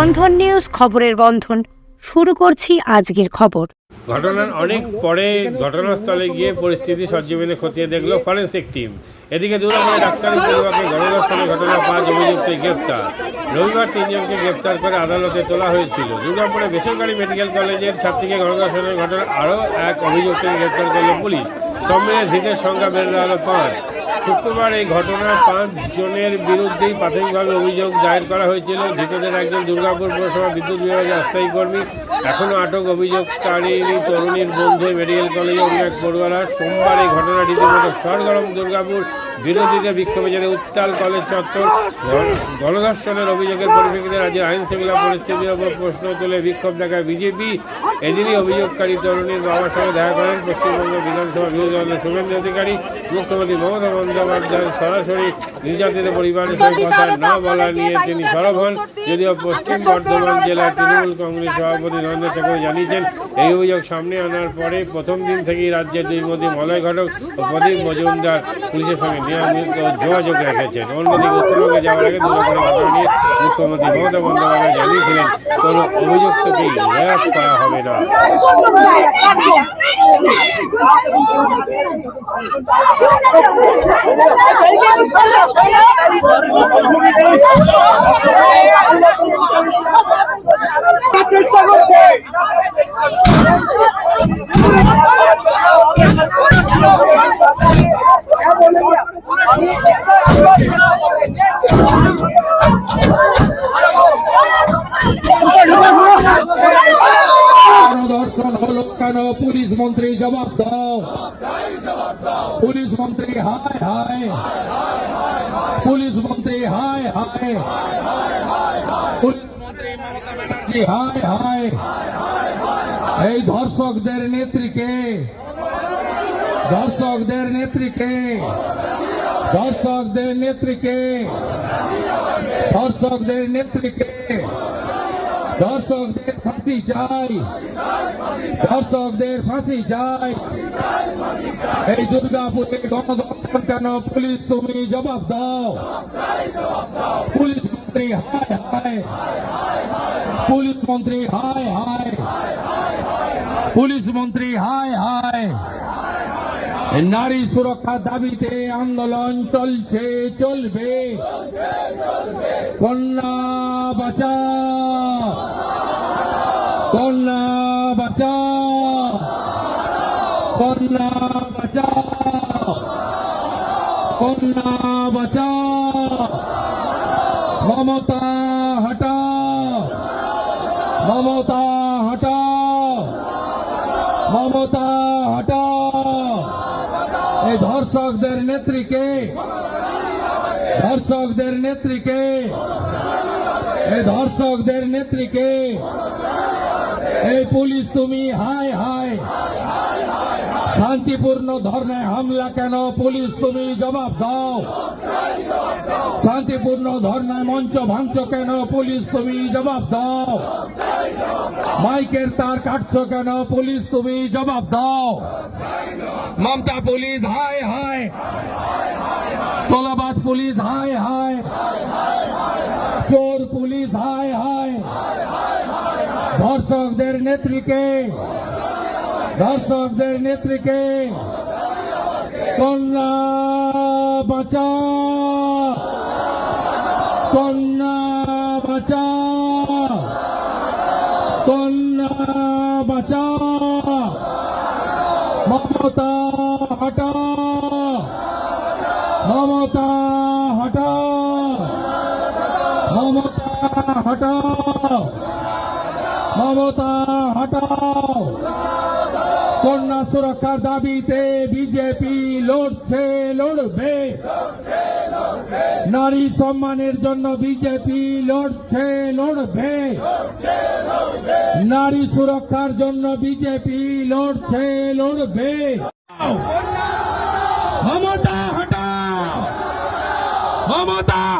বন্ধন news খবরের বন্ধন। শুরু করছি আজকের খবর। ঘটনার অনেক পরে ঘটনাস্থলে গিয়ে পরিস্থিতি সরজমিনে খতিয়ে দেখল ফরেন্সিক টিম। এদিকে দুরামে ডাক্তারি পরিবারকে ঘটনাস্থলে ঘটনা পাঁচ অভিযুক্ত গ্রেপ্তার। রবিবার তিনজনকে গ্রেপ্তার করে আদালতে তোলা হয়েছিল। দুর্গাপুরে বেসরকারি মেডিকেল কলেজের ছাত্রীকে ঘটনাস্থলের ঘটনা আরও এক অভিযুক্তকে গ্রেপ্তার করল পুলিশ। সব মিলে ধৃতের সংখ্যা বেড়ে হলো পাঁচ। শুক্রবার এই ঘটনার পাঁচ জনের বিরুদ্ধেই প্রাথমিকভাবে অভিযোগ দায়ের করা হয়েছিল। ধৃতদের একজন দুর্গাপুর পৌরসভা বিদ্যুৎ বিভাগের অস্থায়ী কর্মী। এখনও আটক অভিযোগকারী তরুণীর বন্ধু মেডিকেল কলেজে এক পড়ুয়ারা। সোমবার এই ঘটনাটি সরগরম দুর্গাপুর বিরোধীদের বিক্ষোভে জেনে উত্তাল কলেজ চত্বর। গণধর্ষণের অভিযোগের পরিপ্রেক্ষিতে রাজ্যের আইন শৃঙ্খলা পরিস্থিতির ওপর প্রশ্ন তুলে বিক্ষোভ দেখায় বিজেপি। এদিনই অভিযোগকারী তরুণীর বাবার সঙ্গে দেখা করেন পশ্চিমবঙ্গ বিধানসভা বিরোধী দলের শুভেন্দু অধিকারী মুখ্যমন্ত্রী মমতা বন্দ্যোপাধ্যায় সরাসরি নির্যাতিত পরিবারের সঙ্গে কথা না বলা নিয়ে তিনি সরব হন। যদিও পশ্চিম বর্ধমান জেলার তৃণমূল কংগ্রেস সভাপতি নরেন্দ্র ঠাকুর জানিয়েছেন এই অভিযোগ সামনে আনার পরে প্রথম দিন থেকেই রাজ্যের দুই মন্ত্রী মলয় ঘটক ও প্রদীপ মজুমদার পুলিশের সঙ্গে নিয়মিত যোগাযোগ রেখেছেন। অন্যদিকে উত্তরবঙ্গে যাওয়ার আগে দুর্গাপুরের ঘটনা নিয়ে মুখ্যমন্ত্রী মমতা বন্দ্যোপাধ্যায় জানিয়েছিলেন, কোনো অভিযুক্তকেই রেয়াত করা হবে না। চেষ্টা করছে দর্শন হলো কেন পুলিশ মন্ত্রী জবাব দাও পুলিশ মন্ত্রী হায় হায় পুলিশ মন্ত্রী হায় হায় পুলিশ মন্ত্রী মমতা ব্যানার্জি হায় হায় এই ধর্ষকদের নেত্রীকে দর্শকদের নেত্রীকে দর্শকদের নেত্রীকে দর্শকদের নেত্রীকে দর্শকদের ফাঁসি চাই দর্শকদের ফাঁসি চাই এই দুর্গাপুরে গণদর্শন কেন পুলিশ তুমি জবাব দাও পুলিশ মন্ত্রী হায় হায় পুলিশ মন্ত্রী হায় হায় পুলিশ মন্ত্রী হায় হায় নারী সুরক্ষার দাবিতে আন্দোলন চলছে, চলবে। কন্যা বাঁচা। কন্যা বাঁচা। কন্যা বাঁচা। কন্যা বাঁচা। মমতা হটা। মমতা হটা। মমতা ধর্ষকদের নেত্রীকে এই ধর্ষকদের নেত্রীকে, এই পুলিশ তুমি হায় হায়, শান্তিপূর্ণ ধর্নায় হামলা কেন? পুলিশ তুমি জবাব দাও। শান্তিপূর্ণ ধর্নায় মঞ্চ ভাঙছ কেন? পুলিশ তুমি জবাব দাও। মাইকের তার কাটছ কেন? পুলিশ তুমি জবাব দাও। মমতা পুলিশ হায় হায় তোলাবাজ পুলিশ, হায় হায়। চোর পুলিশ, হায় হায়। ধর্ষকদের নেত্রীকে ধর্ষকদের নেত্রীকে, কন্যা বাঁচা। কন্যা হটাও। মমতা, হটাও। কন্যা সুরক্ষার দাবিতে বিজেপি লড়ছে, লড়বে। নারী সম্মানের জন্য বিজেপি লড়ছে, লড়বে। নারী সুরক্ষার জন্য বিজেপি লড়ছে, লড়বে। মমতা, হটাও। মমতা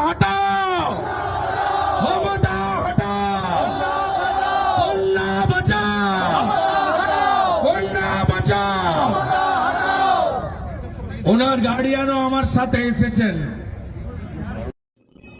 ওনার গার্ডিয়ানও আমার সাথে এসেছেন।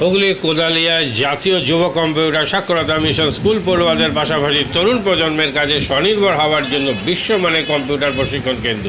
হুগলি কোদালিয়ায় জাতীয় যুব কম্পিউটার সাক্ষরতা মিশন স্কুল পড়ুয়াদের পাশাপাশি তরুণ প্রজন্মের কাজে স্বনির্ভর হওয়ার জন্য বিশ্বমানের কম্পিউটার প্রশিক্ষণ কেন্দ্র।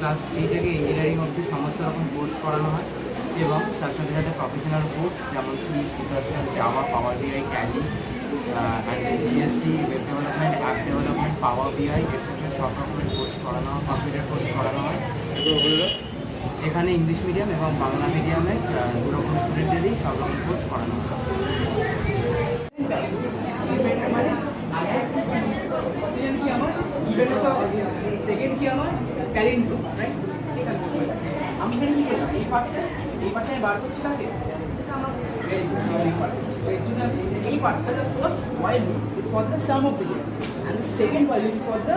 ক্লাস থ্রি থেকে ইঞ্জিনিয়ারিং অবধি সমস্ত রকম কোর্স করানো হয় এবং তার সাথে সাথে প্রফেশনাল কোর্স যেমন C C plus plus Java power BI and GST web development app development power BI etcetera সব রকমের কোর্স করানো হয় কম্পিউটার কোর্স করানো হয়। এখানে ইংলিশ মিডিয়াম এবং বাংলা মিডিয়ামে দু রকম স্টুডেন্টদেরই সব রকম কোর্স করানো হয়। সেকেন্ড কি আমার? ট্যালেন্ট রাইট আমি এখানে কি করলাম? এই পার্টটা এই পার্টটা আমি বার করছি কাকে এই পার্টটা very good. তো এর জন্য আমি দ্য পার্টটা and first second while is for the